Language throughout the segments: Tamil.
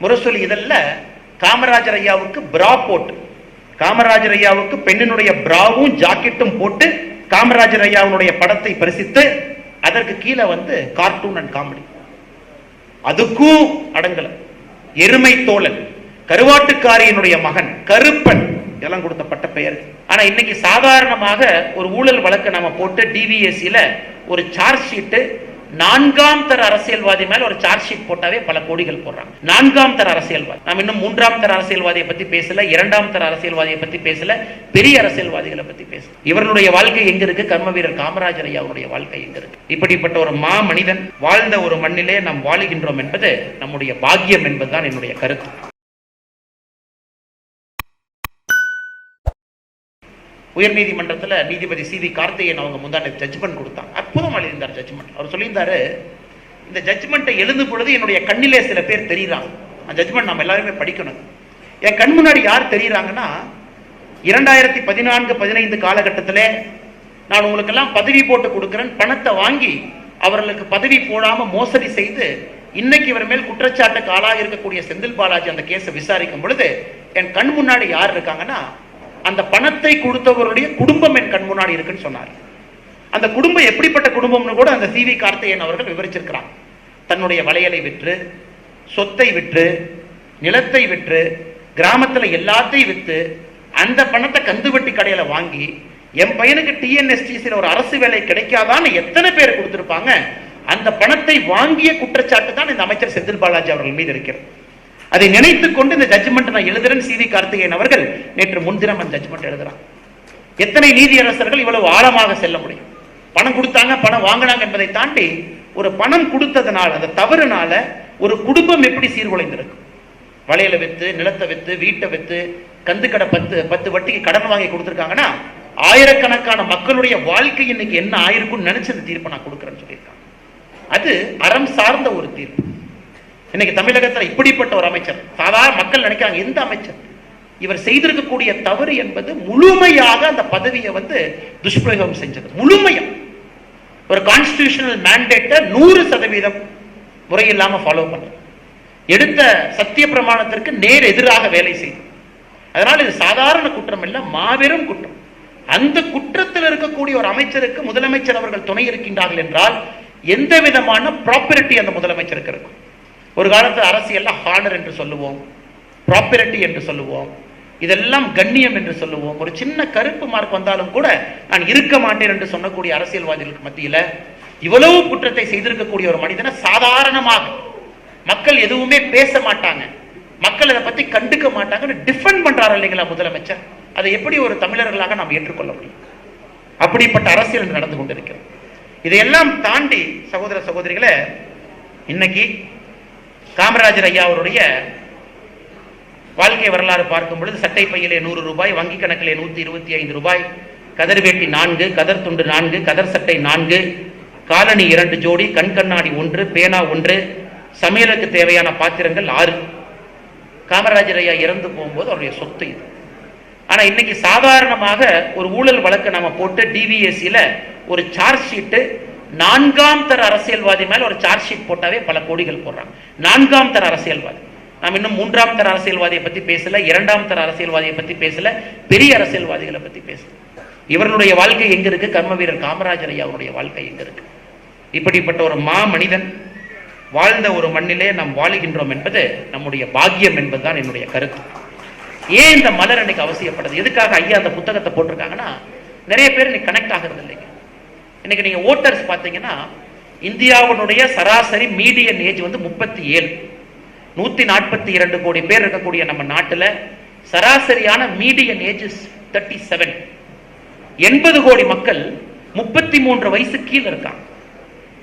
முரசொலி இதழ்ல காமராஜர் ஐயாவுக்கு பிரா போட்டு காமராஜர் ஐயாவுக்கு பெண்ணினுடைய பிராவும் ஜாக்கெட்டும் போட்டு காமராஜர் ஐயாவுடைய படத்தை பரிசித்து அதற்கு கீழே வந்து கார்ட்டூன் அண்ட் காமெடி அதுக்கும் அடங்கல. எருமை தோழன் கருவாட்டுக்காரியினுடைய மகன் கருப்பன் எல்லாம் கொடுத்தப்பட்ட பெயர். ஆனா இன்னைக்கு சாதாரணமாக ஒரு ஊழல் வழக்கு நம்ம போட்டு டிவிஎஸ்சில ஒரு சார்ஜ் ஷீட்டு நான்காம் தர அரசியல்வாதி மேல ஒரு சார்ஜ் ஷீட் போட்டாவே பல கோடிகள் போடுறாங்க. நான்காம் தர அரசியல்வாதி. நாம் இன்னும் மூன்றாம் தர அரசியல்வாதியை பத்தி பேசல இரண்டாம் தர அரசியல்வாதியை பத்தி பேசல பெரிய அரசியல்வாதிகளை பத்தி பேசல. இவர்களுடைய வாழ்க்கை எங்க இருக்கு? கர்ம வீரர் காமராஜர் ஐயாவுடைய வாழ்க்கை எங்க இருக்கு? இப்படிப்பட்ட ஒரு மா மனிதன் வாழ்ந்த ஒரு மண்ணிலே நாம் வாழுகின்றோம் என்பது நம்முடைய பாக்கியம் என்பதுதான் என்னுடைய கருத்து. உயர்நீதிமன்றத்தில் நீதிபதி சி வி கார்த்திகேயன் அவங்க முந்தான ஜட்ஜ்மெண்ட் கொடுத்தாங்க அற்புதம் எழுதியிருந்தார் ஜட்ஜ்மெண்ட் அவர் சொல்லியிருந்தாரு இந்த ஜட்ஜ்மெண்ட்டை எழுதும் பொழுது என்னுடைய கண்ணிலே சில பேர் தெரியுறாங்க அந்த ஜட்ஜ்மெண்ட் நம்ம எல்லாருமே படிக்கணும். என் கண் முன்னாடி யார் தெரியுறாங்கன்னா இரண்டாயிரத்தி பதினான்கு பதினைந்து காலகட்டத்தில் நான் உங்களுக்கெல்லாம் பதவி போட்டு கொடுக்குறேன். பணத்தை வாங்கி அவர்களுக்கு பதவி போடாமல் மோசடி செய்து இன்னைக்கு இவர் மேல் குற்றச்சாட்டுக்கு ஆளாக இருக்கக்கூடிய செந்தில் பாலாஜி அந்த கேஸை விசாரிக்கும் பொழுது என் கண் முன்னாடி யார் இருக்காங்கன்னா அந்த பணத்தை கொடுத்தவருடைய குடும்பம் என் கண் முன்னாடி இருக்குன்னு சொன்னார். அந்த குடும்பம் எப்படிப்பட்ட குடும்பம்னு கூட அந்த சிவி கார்த்திகேயன் அவர்கள் விவரிச்சிருக்கிறார். தன்னுடைய வளையலை விற்று சொத்தை விற்று நிலத்தை விற்று கிராமத்துல எல்லாத்தையும் விற்று அந்த பணத்தை கந்துவட்டி கடையில வாங்கி என் பையனுக்கு டிஎன்எஸ்டிசியில் ஒரு அரசு வேலை கிடைக்காதான்னு எத்தனை பேர் கொடுத்துருப்பாங்க? அந்த பணத்தை வாங்கிய குற்றச்சாட்டு தான் இந்த அமைச்சர் செந்தில் பாலாஜி அவர்கள் மீது இருக்கிறது. அதை நினைத்துக் கொண்டு இந்த ஜட்ஜ்மெண்ட் நான் எழுதுறேன். சிவி கார்த்திகேயன் அவர்கள் நேற்று முன்தினம் அந்த ஜட்ஜ்மெண்ட் எழுதுறான். எத்தனை நீதியரசர்கள் இவ்வளவு ஆழமாக செல்ல முடியும்? பணம் கொடுத்தாங்க பணம் வாங்கினாங்க என்பதை தாண்டி ஒரு பணம் கொடுத்ததுனால அந்த தவறுனால ஒரு குடும்பம் எப்படி சீர்குலைந்திருக்கும்? வளையல வித்து நிலத்தை வித்து வீட்டை வித்து கந்து கடை பத்து பத்து வட்டிக்கு கடன் வாங்கி கொடுத்துருக்காங்கன்னா ஆயிரக்கணக்கான மக்களுடைய வாழ்க்கை இன்னைக்கு என்ன ஆயிருக்கும்னு நினைச்சது தீர்ப்பை நான் கொடுக்குறேன்னு சொல்லியிருக்காங்க. அது அறம் சார்ந்த ஒரு தீர்ப்பு. இன்னைக்கு தமிழகத்துல இப்படிப்பட்ட ஒரு அமைச்சர். சாதாரண மக்கள் நினைக்கிறாங்க எந்த அமைச்சர். இவர் செய்திருக்கக்கூடிய தவறு என்பது முழுமையாக அந்த பதவியை வந்து துஷ்பிரயோகம் செஞ்சது. முழுமையா. ஒரு கான்ஸ்டிடியூஷனல் மேண்டேட்டை நூறு சதவீதம் முறையில்லாம ஃபாலோ பண்றது எடுத்த சத்திய பிரமாணத்திற்கு நேர் எதிராக வேலை செய்து அதனால் இது சாதாரண குற்றம் இல்லை மாபெரும் குற்றம். அந்த குற்றத்தில் இருக்கக்கூடிய ஒரு அமைச்சருக்கு முதலமைச்சர் அவர்கள் துணை இருக்கின்றார்கள் என்றால் எந்த விதமான ப்ராப்பர்ட்டி அந்த முதலமைச்சருக்கு இருக்கும். ஒரு காலத்து அரசியல்ல ஹானர் என்று சொல்லுவோம் ப்ராப்பரட்டி என்று சொல்லுவோம் இதெல்லாம் கண்ணியம் என்று சொல்லுவோம். ஒரு சின்ன கருப்பு மார்க் வந்தாலும் கூட நான் இருக்க மாட்டேன் என்று சொல்லக்கூடிய அரசியல்வாதிகளுக்கு மத்தியில இவ்வளவு குற்றத்தை செய்திருக்கக்கூடிய ஒரு மனிதனை சாதாரணமாக மக்கள் எதுவுமே பேச மாட்டாங்க. மக்கள் இதை பத்தி கண்டுக்க மாட்டாங்கன்னு டிஃபெண்ட் பண்றாரு இல்லைங்களா முதலமைச்சர்? அதை எப்படி ஒரு தமிழர்களாக நாம் ஏற்றுக்கொள்ள முடியும்? அப்படிப்பட்ட அரசியல் நடந்து கொண்டிருக்கிறது. இதையெல்லாம் தாண்டி சகோதர சகோதரிகளை இன்னைக்கு காமராஜர் ஐயா அவருடைய வாழ்க்கை வரலாறு பார்க்கும் பொழுது சட்டை பையிலே நூறு ரூபாய் வங்கி கணக்கிலே நூத்தி இருபத்தி ஐந்து ரூபாய் கதர் வேட்டி நான்கு கதர் துண்டு நான்கு கதர் சட்டை நான்கு காலணி இரண்டு ஜோடி கண் கண்ணாடி ஒன்று பேனா ஒன்று சமையலுக்கு தேவையான பாத்திரங்கள் ஆறு. காமராஜர் ஐயா இறந்து போகும்போது அவருடைய சொத்து இது. ஆனா இன்னைக்கு சாதாரணமாக ஒரு ஊழல் வழக்கு நம்ம போட்டு டிவிஎஸ்சியில ஒரு சார்ஜ் ஷீட்டு நான்காம் தர அரசியல்வாதி மேல ஒரு சார்ஜ் ஷீட் போட்டாவே பல கோடிகள் போடுறாங்க. நான்காம் தர அரசியல்வாதி. நாம் இன்னும் மூன்றாம் தர அரசியல்வாதியை பத்தி பேசல இரண்டாம் தர அரசியல்வாதியை பத்தி பேசல பெரிய அரசியல்வாதிகளை பத்தி பேசல. இவர்களுடைய வாழ்க்கை எங்க இருக்கு? கர்ம வீரர் காமராஜர் ஐயா அவருடைய வாழ்க்கை எங்க இருக்கு? இப்படிப்பட்ட ஒரு மா மனிதன் வாழ்ந்த ஒரு மண்ணிலே நாம் வாழுகின்றோம் என்பது நம்முடைய பாக்கியம் என்பதுதான் என்னுடைய கருத்து. ஏன் இந்த மலர் அன்னைக்கு அவசியப்படுது எதுக்காக ஐயா அந்த புத்தகத்தை போட்டிருக்காங்கன்னா நிறைய பேர் இன்னைக்கு கனெக்ட் ஆகிறது இல்லைங்க. இன்னைக்கு நீங்க ஓட்டர்ஸ் பார்த்தீங்கன்னா இந்தியாவினுடைய சராசரி மீடியன் ஏஜ் வந்து முப்பத்தி ஏழு. நூத்தி நாற்பத்தி இரண்டு கோடி பேர் இருக்கக்கூடிய நம்ம நாட்டுல சராசரியான மீடியன் ஏஜ் தேர்ட்டி செவன் எண்பது கோடி மக்கள் முப்பத்தி மூன்று வயசு கீழே இருக்காங்க.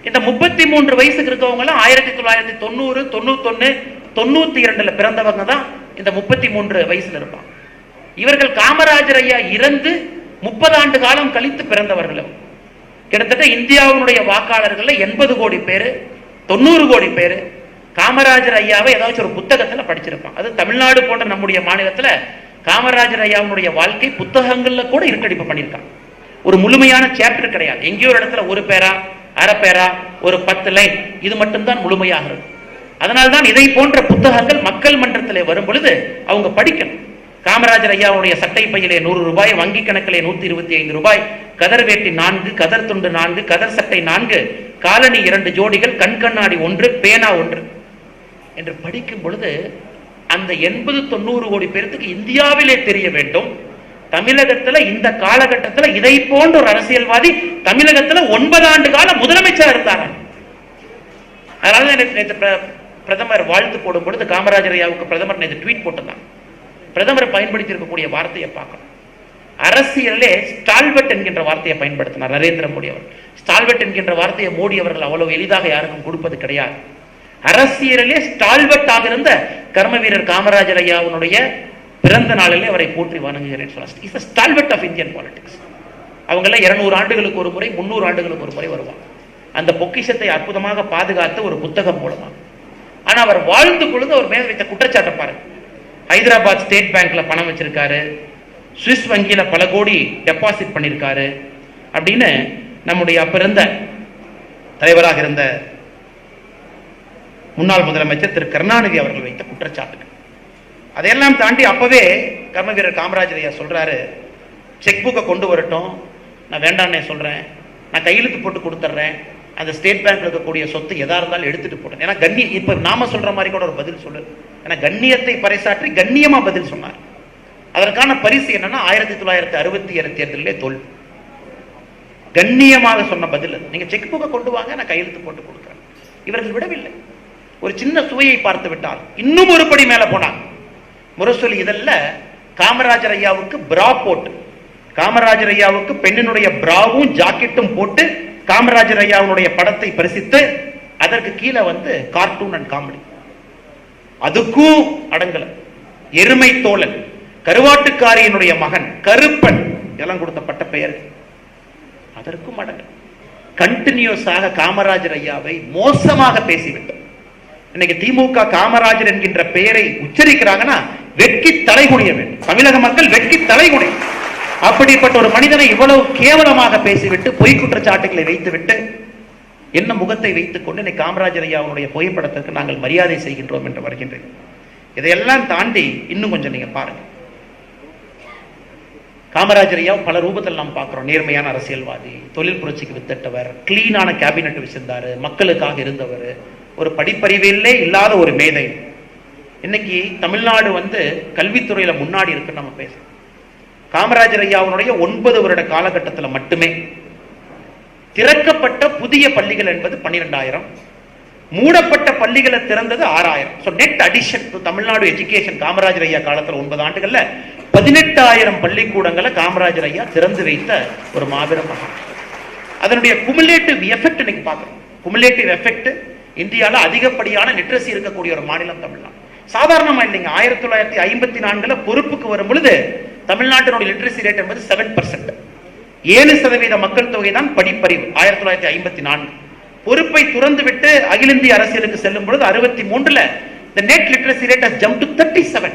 இந்த முப்பத்தி மூன்று வயசுக்கு இருக்கவங்களும் எல்லாம் ஆயிரத்தி தொள்ளாயிரத்தி தொண்ணூறு தொண்ணூத்தொன்னு தொண்ணூத்தி இரண்டுல பிறந்தவங்க தான் இந்த முப்பத்தி மூன்று வயசுல இருப்பாங்க. இவர்கள் காமராஜர் ஐயா இறந்து முப்பது ஆண்டு காலம் கழித்து பிறந்தவர்கள் அவங்க. கிட்டத்தட்ட இந்தியாவினுடைய வாக்காளர்கள் எண்பது கோடி பேர் தொண்ணூறு கோடி பேர் காமராஜர் ஐயாவை ஏதாச்சும் ஒரு புத்தகத்தில் படிச்சிருப்பான் அது தமிழ்நாடு போன்ற நம்முடைய மாநிலத்தில் காமராஜர் ஐயாவுடைய வாழ்க்கை புத்தகங்கள்ல கூட இருக்கடிப்பு பண்ணியிருக்கான் ஒரு முழுமையான சாப்டர் கிடையாது. எங்கேயோ ஒரு இடத்துல ஒரு பேரா அரை பேரா ஒரு பத்து லைன் இது மட்டும்தான் முழுமையாக இருக்கும். அதனால்தான் இதை போன்ற புத்தகங்கள் மக்கள் மன்றத்தில் வரும் பொழுது அவங்க படிக்கணும். காமராஜர் ஐயாவுடைய சட்டை பையிலே நூறு ரூபாய் வங்கி கணக்கிலே நூத்தி இருபத்தி ஐந்து ரூபாய் கதர் வேட்டி நான்கு கதர் துண்டு நான்கு கதர் சட்டை நான்கு காலணி இரண்டு ஜோடிகள் கண்கண்ணாடி ஒன்று பேனா ஒன்று. என்று படிக்கும் பொழுது அந்த எண்பது தொண்ணூறு கோடி பேருக்கு இந்தியாவிலே தெரிய வேண்டும். தமிழகத்துல இந்த காலகட்டத்துல இதை போன்ற ஒரு அரசியல்வாதி தமிழகத்துல ஒன்பது ஆண்டு காலம் முதலமைச்சர் இருந்தாங்க அதனால நேற்று பிரதமர் வாழ்த்து போடும் பொழுது காமராஜர் ஐயாவுக்கு பிரதமர் நேற்று ட்வீட் போட்டிருந்தாங்க பிரதமர் பயன்படுத்தி இருக்கக்கூடிய வார்த்தையை பார்க்கணும். அரசியலே ஸ்டால்வெட் என்கின்ற வார்த்தையை பயன்படுத்தினார் நரேந்திர மோடி அவர் ஸ்டால்வெட் என்கின்ற வார்த்தையை மோடி அவர்கள் அவ்வளவு எளிதாக யாருக்கும் கொடுப்பது கிடையாது. அரசியலிலே ஸ்டால்வெட்டாக இருந்த கர்ம வீரர் காமராஜர் ஐயாவுடைய பிறந்த நாளிலே அவரை போற்றி வணங்குகிறேன் சொன்னார் is stalwart of Indian politics அவங்க எல்லாம் இருநூறு ஆண்டுகளுக்கு ஒரு முறை முந்நூறு ஆண்டுகளுக்கு ஒரு முறை வருவாங்க. அந்த பொக்கிஷத்தை அற்புதமாக பாதுகாத்த ஒரு புத்தகம் மூலமாக. ஆனா அவர் வாழ்ந்து பொழுது அவர் மேல் வைத்த குற்றச்சாட்டை பாருங்க. ஹைதராபாத் ஸ்டேட் பேங்க்ல பணம் வச்சிருக்காரு. சுவிஸ் வங்கியில பல கோடி டெபாசிட் பண்ணியிருக்காரு அப்படின்னு நம்முடைய அப்ப இருந்த தலைவராக இருந்த முன்னாள் முதலமைச்சர் திரு கருணாநிதி அவர்கள் வைத்த குற்றச்சாட்டுகள். அதையெல்லாம் தாண்டி அப்பவே கர்ம வீரர் காமராஜர் ஐயா சொல்றாரு செக் புக்கை கொண்டு வரட்டும். நான் வேண்டான்னே சொல்றேன். நான் கையெழுத்து போட்டு கொடுத்துட்றேன். அந்த ஸ்டேட் பேங்க்கில் இருக்கக்கூடிய சொத்து எதா இருந்தாலும் எடுத்துட்டு போட்டேன் ஏன்னா கண்ணி இப்ப நாம சொல்ற மாதிரி கூட ஒரு பதில் சொல்லு. ஏன்னா கண்ணியத்தை பறைசாற்றி கண்ணியமா பதில் சொன்னார். அதற்கான பரிசு என்னன்னா ஆயிரத்தி தொள்ளாயிரத்தி அறுபத்தி ஏழு தேர்தலிலே தோல்வி கண்ணியமாக சொன்ன பதில் நீங்க செக் புக்கை கொண்டு வாங்க நான் கையெழுத்து போட்டு கொடுக்குறேன். இவர்கள் விடவில்லை. ஒரு சின்ன சுவையை பார்த்து விட்டால் இன்னும் ஒரு படி மேல போனாங்க முரசொலி இதல்ல காமராஜர் ஐயாவுக்கு பிரா போட்டு காமராஜர் ஐயாவுக்கு பெண்ணினுடைய பிராவும் ஜாக்கெட்டும் போட்டு காமராஜர் ஐயாவுடைய படத்தை பரிசித்து அதற்கு கீழே வந்து கார்ட்டூன் அண்ட் காமெடி அதுக்கும் அடங்கல. எருமை தோழன் கருவாட்டுக்காரியினுடைய மகன் கருப்பன் இதெல்லாம் கொடுத்தப்பட்ட பெயர். அதற்கும் அடங்கல். கண்டினியூஸாக காமராஜர் ஐயாவை மோசமாக பேசிவிட்டோம். இன்னைக்கு திமுக காமராஜர் என்கின்ற பெயரை உச்சரிக்கிறாங்கன்னா வெட்கி தலைகுனிய வேண்டும். தமிழக மக்கள் வெட்கி தலைகுனி அப்படிப்பட்ட ஒரு மனிதனை இவ்வளவு கேவலமாக பேசிவிட்டு பொய் குற்றச்சாட்டுகளை வைத்துவிட்டு என்ன முகத்தை வைத்துக் கொண்டு இன்னைக்கு காமராஜர் ஐயா புகைப்படத்திற்கு நாங்கள் மரியாதை செய்கின்றோம் என்று வருகின்றேன். இதையெல்லாம் தாண்டி இன்னும் கொஞ்சம் நீங்க பாருங்க. காமராஜர் ஐயா பல ரூபத்தில் நாம் பார்க்குறோம். நேர்மையான அரசியல்வாதி தொழில் புரட்சிக்கு வித்திட்டவர் கிளீனான கேபினெட் வச்சிருந்தாரு மக்களுக்காக இருந்தவர் ஒரு படிப்பறிவிலே இல்லாத ஒரு மேதை. இன்னைக்கு தமிழ்நாடு வந்து கல்வித்துறையில முன்னாடி இருக்குன்னு நம்ம பேசுறோம். காமராஜர் ஐயாவுடைய ஒன்பது வருட காலகட்டத்தில் மட்டுமே திறக்கப்பட்ட புதிய பள்ளிகள் என்பது பன்னிரெண்டாயிரம். மூடப்பட்ட பள்ளிகளை திறந்தது ஆறாயிரம். So net addition to Tamil Nadu education Kamarajar ஐயா காலத்தில் ஒன்பது ஆண்டுகளில் பதினெட்டாயிரம் பள்ளிக்கூடங்களை காமராஜர் ஐயா திறந்து வைத்த ஒரு மாபெரும் மகன் அதனுடைய குமுலேட்டிவ் எஃபெக்ட் இன்னைக்கு பார்க்கணும் குமுலேட்டிவ் எஃபெக்ட் இந்தியாவில் அதிகப்படியான லிட்ரஸி இருக்கக்கூடிய ஒரு மாநிலம் தமிழ்நாடு. சாதாரணமாக இல்லைங்க. ஆயிரத்தி தொள்ளாயிரத்தி ஐம்பத்தி நான்குல பொறுப்புக்கு வரும் பொழுது தமிழ்நாட்டினுடைய லிட்ரஸி ரேட் என்பது செவன் பர்சன்ட் ஏழு சதவீத மக்கள் தொகை தான் படிப்பறிவு. ஆயிரத்தி தொள்ளாயிரத்தி ஐம்பத்தி நான்கு. பொறுப்பை துறந்து விட்டு அகில இந்திய அரசியலுக்கு செல்லும் பொழுது அறுபத்தி மூன்றுல the net literacy rate has jumped to 37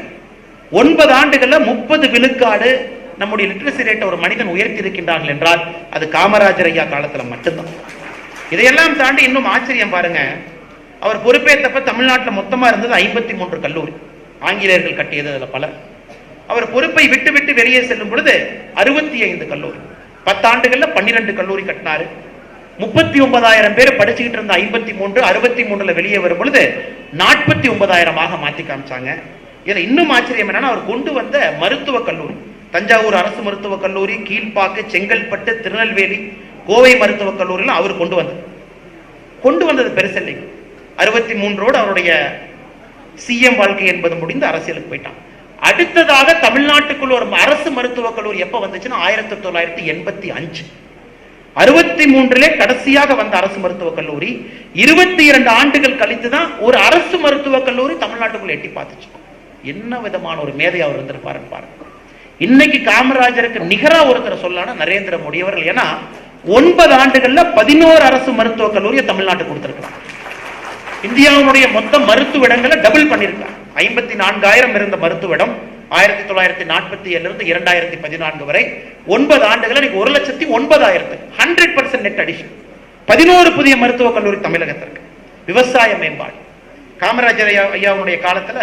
ஒன்பது ஆண்டுகள்ல முப்பது விழுக்காடு நம்முடைய லிட்ரஸி ரேட்டை ஒரு மனிதன் உயர்த்தி இருக்கின்றார்கள் என்றால் அது காமராஜர் ஐயா காலத்துல மட்டும்தான். இதையெல்லாம் தாண்டி இன்னும் ஆச்சரியம் பாருங்க. அவர் பொறுப்பேற்றப்ப தமிழ்நாட்டில் மொத்தமா இருந்தது ஐம்பத்தி மூன்று கல்லூரி. ஆங்கிலேயர்கள் கட்டியது அதுல பல. அவர் பொறுப்பை விட்டு விட்டு வெளியே செல்லும் பொழுது அறுபத்தி ஐந்து கல்லூரி. பத்தாண்டுகள்ல பன்னிரெண்டு கல்லூரி கட்டினாரு. முப்பத்தி ஒன்பதாயிரம் பேர் படிச்சுக்கிட்டு இருந்த ஐம்பத்தி மூன்று அறுபத்தி மூணுல வெளியே வரும் பொழுது நாற்பத்தி ஒன்பதாயிரமாக மாத்தி காமிச்சாங்க. இதுல இன்னும் ஆச்சரியம் என்னன்னா அவர் கொண்டு வந்த மருத்துவக் கல்லூரி தஞ்சாவூர் அரசு மருத்துவக் கல்லூரி கீழ்ப்பாக்கு செங்கல்பட்டு திருநெல்வேலி கோவை மருத்துவக் கல்லூரியெலாம் அவர் கொண்டு வந்தார் கொண்டு வந்தது பெருசில்லை அறுபத்தி மூன்றோடு அவருடைய சிஎம் வாழ்க்கை என்பது முடிந்து அரசியலுக்கு போயிட்டான். அடுத்ததாக தமிழ்நாட்டுக்குள்ள ஒரு அரசு மருத்துவக் கல்லூரி எப்ப வந்துச்சுன்னா ஆயிரத்தி தொள்ளாயிரத்தி எண்பத்தி அஞ்சு. அறுபத்தி மூன்றிலே கடைசியாக வந்த அரசு மருத்துவக் கல்லூரி. இருபத்தி இரண்டு ஆண்டுகள் கழித்து தான் ஒரு அரசு மருத்துவக் கல்லூரி தமிழ்நாட்டுக்குள்ள எட்டி பார்த்துச்சு. என்ன விதமான ஒரு மேதை அவர் இருந்திருப்பாரு பாருங்க. இன்னைக்கு காமராஜருக்கு நிகரா ஒருத்தர் சொல்லான நரேந்திர மோடி அவர்கள். ஏன்னா ஒன்பது ஆண்டுகள்ல பதினோரு அரசு மருத்துவக் கல்லூரியை தமிழ்நாட்டுக்கு கொடுத்திருக்கிறார். இந்தியாவுடைய மொத்த மருத்துவ இடங்களை டபுள் பண்ணியிருக்காங்க ஐம்பத்தி நான்காயிரம் இருந்த மருத்துவடம் ஆயிரத்தி தொள்ளாயிரத்தி நாற்பத்தி ஏழுல இருந்து இரண்டாயிரத்தி பதினான்கு வரை ஒன்பது ஆண்டுகள் இன்னைக்கு ஒரு லட்சத்தி ஒன்பதாயிரத்து ஹண்ட்ரட் பர்சன்ட் நெட் அடிஷன் பதினோரு புதிய மருத்துவக் கல்லூரி தமிழகத்திற்கு. விவசாய மேம்பாடு. காமராஜர் ஐயா ஐயாவுடைய காலத்துல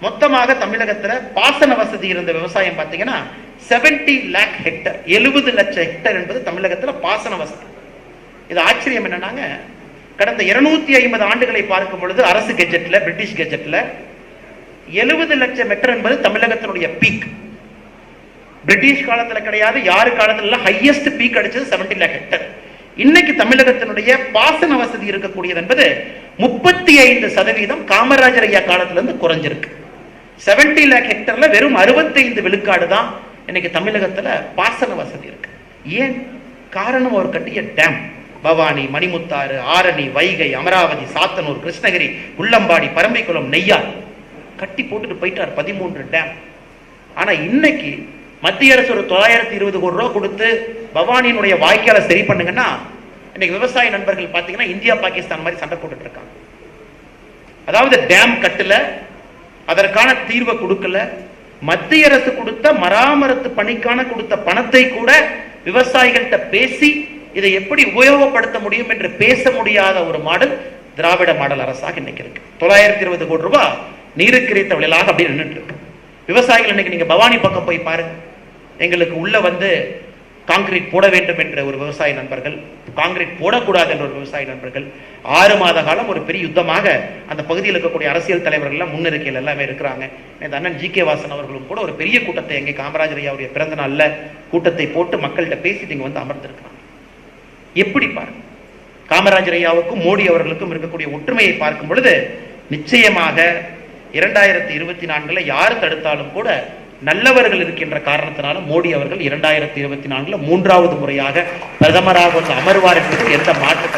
மொத்தமாக தமிழகத்துல பாசன வசதி இருந்த விவசாயம் பார்த்தீங்கன்னா 70 லேக் ஹெக்டர் எழுபது லட்சம் ஹெக்டர் என்பது தமிழகத்துல பாசன வசதி. இது ஆச்சரியம் என்னன்னாங்க கடந்த இருநூத்தி ஐம்பது ஆண்டுகளை பார்க்கும் பொழுது அரசு கெஜெட்ல பிரிட்டிஷ் கெஜெட்ல எழுபது லட்சம் மெட்டர் என்பது தமிழகத்தினுடைய பீக் பிரிட்டிஷ் காலத்தில் கிடையாது யாரு காலத்துல ஹையஸ்ட் பீக் அடிச்சது 70 லேக் ஹெக்டர் இன்னைக்கு தமிழகத்தினுடைய பாசன வசதி இருக்கக்கூடியது என்பது முப்பத்தி ஐந்து சதவீதம் காமராஜர் ஐயா காலத்துல இருந்து குறைஞ்சிருக்கு 70 லேக் ஹெக்டர்ல வெறும் 65 விழுக்காடு தான் இன்னைக்கு தமிழகத்துல பாசன வசதி இருக்கு. ஏன்? காரணம் அவர் கட்டிய டேம் பவானி மணிமுத்தாறு ஆரணி வைகை அமராவதி சாத்தனூர் கிருஷ்ணகிரி உள்ளம்பாடி பரம்பிக்குளம் நெய்யார் கட்டி போட்டுட்டு போயிட்டார் பதிமூன்று டேம் ஆனா இன்னைக்கு மத்திய அரசு ஒரு தொள்ளாயிரத்தி இருபது கோடி ரூபா கொடுத்து பவானியினுடைய வாய்க்காலை சரி பண்ணுங்கன்னா இன்னைக்கு விவசாய நண்பர்கள் பாத்தீங்கன்னா இந்தியா பாகிஸ்தான் மாதிரி சண்டை போட்டுட்டு இருக்காங்க. அதாவது டேம் கட்டல அதற்கான தீர்வை கொடுக்கல. மத்திய அரசு கொடுத்த மராமரத்து பணிக்கான கொடுத்த பணத்தை கூட விவசாயிகள்கிட்ட பேசி இதை எப்படி உபயோகப்படுத்த முடியும் என்று பேச முடியாத ஒரு மாடல் திராவிட மாடல் அரசாக இன்னைக்கு இருக்கு. தொள்ளாயிரத்தி இருபது கோடி ரூபாய் நீருக்கு இறைத்த விளையாக அப்படி நின்றுட்டு இருக்கு விவசாயிகள் இன்னைக்கு நீங்க பவானி பக்கம் போய் பாருங்க. எங்களுக்கு உள்ள வந்து காங்கிரீட் போட வேண்டும் என்ற ஒரு விவசாய நண்பர்கள் காங்கிரீட் போடக்கூடாது என்ற ஒரு விவசாய நண்பர்கள் ஆறு மாத காலம் ஒரு பெரிய யுத்தமாக அந்த பகுதியில் இருக்கக்கூடிய அரசியல் தலைவர்கள் எல்லாம் முன்னிருக்கையில் எல்லாமே இருக்கிறாங்க. இந்த அண்ணன் ஜி கே வாசன் அவர்களும் கூட ஒரு பெரிய கூட்டத்தை எங்கே காமராஜர் ஐயாவுடைய பிறந்த நாளில் கூட்டத்தை போட்டு மக்கள்கிட்ட பேசிட்டு இங்க வந்து அமர்ந்திருக்கிறாங்க. எப்படி பாருங்க. காமராஜர் ஐயாவுக்கும் மோடி அவர்களுக்கும் இருக்கக்கூடிய ஒற்றுமையை பார்க்கும் பொழுது நிச்சயமாக இரண்டாயிரத்தி இருபத்தி நான்குல யார் தடுத்தாலும் கூட நல்லவர்கள் இருக்கின்ற காரணத்தினால மோடி அவர்கள் இரண்டாயிரத்தி இருபத்தி நான்குல மூன்றாவது முறையாக பிரதமராக வந்து அமர்வார் என்பது எந்த மாற்று